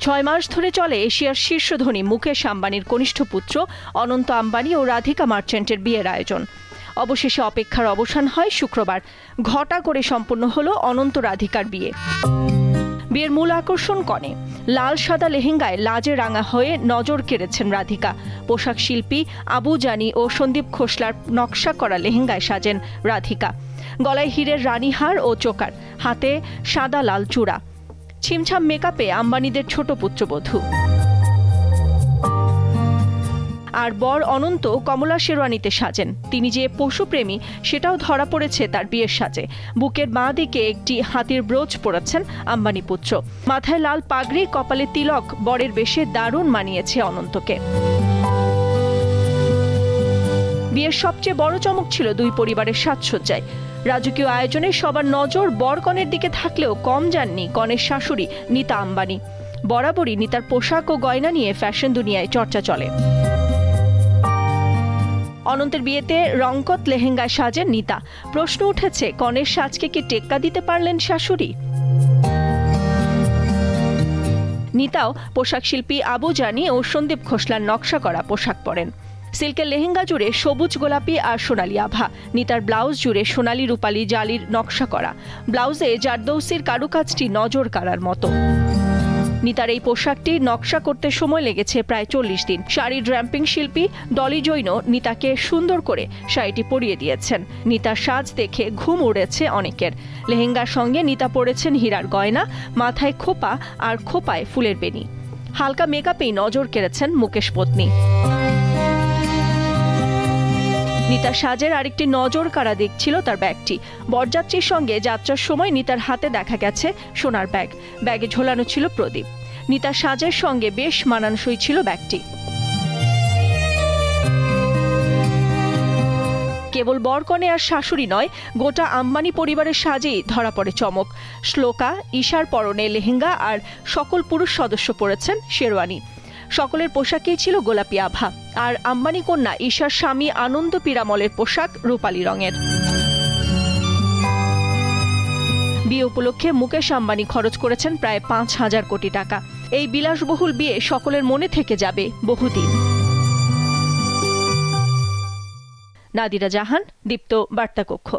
ছয় মাস ধরে চলে এশিয়ার শীর্ষ ধনী মুকেশ আম্বানির কনিষ্ঠ পুত্র অনন্ত আম্বানি ও রাধিকা মার্চেন্টের বিয়ের আয়োজন। অবশেষে অপেক্ষার অবসান হয় শুক্রবার। ঘটা করে সম্পন্ন হলো অনন্ত রাধিকার বিয়ে। বিয়ের মূল আকর্ষণ কনে। লাল সাদা লেহেঙ্গায় লাজে রাঙা হয়ে নজর কেড়েছেন রাধিকা। পোশাক শিল্পী আবু জানি ও সন্দীপ খোসলার নকশা করা লেহেঙ্গায় সাজেন রাধিকা। গলায় হীরের রানীহার ও চোকার। হাতে সাদা লাল চূড়া। ছিমছাম মেকআপে আম্বানিদের ছোট পুত্রবধূ। আর বর অনন্ত কমলা শেরওয়ানিতে সাজেন। তিনি যে পশুপ্রেমী, সেটাও ধরা পড়েছে তার বিয়ের সাজে। বুকের বাঁ দিকে একটি হাতির ব্রোচ পড়াচ্ছেন আম্বানি পুত্র। মাথায় লাল পাগড়ি, কপালে তিলক, বরের বেশে দারুণ মানিয়েছে অনন্তকে। বিয়ের সবচেয়ে বড় চমক ছিল দুই পরিবারের সাজসজ্জায়। রাজকীয় আয়োজনে সবার নজর বরকনের দিকে থাকলেও কম যাননি কনের শাশুড়ি, নিতা আম্বানি। বরাবরই নিতার পোশাক ও গয়না নিয়ে ফ্যাশন দুনিয়ায় চর্চা চলে। অনন্তের বিয়েতে রংকত লেহেঙ্গায় সাজেন নিতা। প্রশ্ন উঠেছে কনের সাজকে কি টেক্কা দিতে পারলেন শাশুড়ি? নিতাও পোশাক শিল্পী আবু জানি ও সন্দীপ খোসলার নকশা করা পোশাক পরেন। সিল্কের লেহেঙ্গা জুড়ে সবুজ গোলাপি আর সোনালি আভা। নিতার ব্লাউজ জুড়ে সোনালি রূপালি জালির নকশা করা। ব্লাউজে জারদৌসির কারুকাজটি নজর কাড়ার মতো। নিতার এই পোশাকটি নকশা করতে সময় লেগেছে প্রায় চল্লিশ দিন। শাড়ির ড্র্যাম্পিং শিল্পী ডলি জৈন নিতাকে সুন্দর করে শাড়িটি পরিয়ে দিয়েছেন। নিতার সাজ দেখে ঘুম উড়েছে অনেকের। লেহেঙ্গার সঙ্গে নিতা পরেছেন হীরার গয়না, মাথায় খোপা আর খোপায় ফুলের বেনি হালকা মেকআপেই নজর কেড়েছেন মুকেশ পত্নী। নিতার সাজের আরেকটি নজর কাড়া দিক ছিল তার ব্যাগটি। বরযাত্রীর সঙ্গে যাত্রার সময় নিতার হাতে দেখা গেছে সোনার ব্যাগ। ব্যাগে ঝোলানো ছিল প্রদীপ। নিতার সাজের সঙ্গে বেশ মানানসই ছিল ব্যাগটি। কেবল বরকনে আর শাশুড়ি নয়, গোটা আম্বানি পরিবারের সাজেই ধরা পড়ে চমক। শ্লোকা, ঈশার পরনে লেহেঙ্গা আর সকল পুরুষ সদস্য পড়েছেন শেরওয়ানি। সকলের পোশাকেই ছিল গোলাপি আভা। আর আম্বানি কন্যা ঈশার স্বামী আনন্দ পিরামলের পোশাক রূপালী রঙের। বিয়ে উপলক্ষে মুকেশ আম্বানি খরচ করেছেন প্রায় পাঁচ হাজার কোটি টাকা। এই বিলাসবহুল বিয়ে সকলের মনে থেকে যাবে বহুদিন। নাদিরা জাহান, দীপ্ত বার্তা কক্ষ